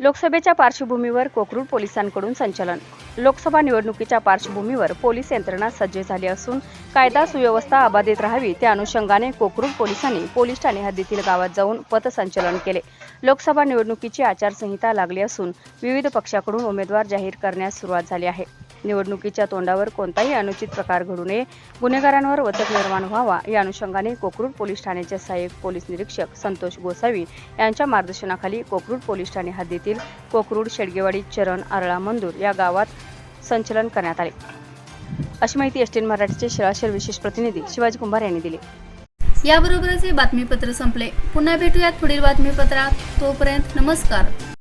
लोकसभेच्या पार्श्वभूमीवर कोकरूड पोलिसांकडून संचलन. लोकसभा निवडणुकीच्या पार्श्वभूमीवर पोलीस यंत्रणा सज्ज झाली असून कायदा सुव्यवस्था अबाधित राहावी त्या अनुषंगाने कोकरूड पोलिसांनी पोलीस ठाणे हद्दीतील गावात जाऊन पथसंचलन केले. लोकसभा निवडणुकीची आचारसंहिता लागली असून विविध पक्षाकडून उमेदवार जाहीर करण्यास सुरुवात झाली आहे. निवडणुकीच्या तोंडावर कोणताही अनुचित प्रकार घडू नये. गुन्हेगारांवर वचक निर्माण व्हावा. या अनुषंगाने कोकरूड पोलीस ठाण्याचे सहाय्यक पोलीस निरीक्षक संतोष गोसावी यांच्या मार्गदर्शनाखाली कोकरूड पोलीस ठाणे हद्दीतील कोकरूड शेडगेवाडी चरण आरळा मंदूर या गावात संचलन करण्यात आले. अशी माहिती एसटीएन मराठीचे शिळाशेर विशेष प्रतिनिधी शिवाजी कुंभार यांनी दिली. याबरोबरच हे बातमीपत्र संपले. पुन्हा भेटूयात पुढील बातमीपत्रात. तोपर्यंत नमस्कार.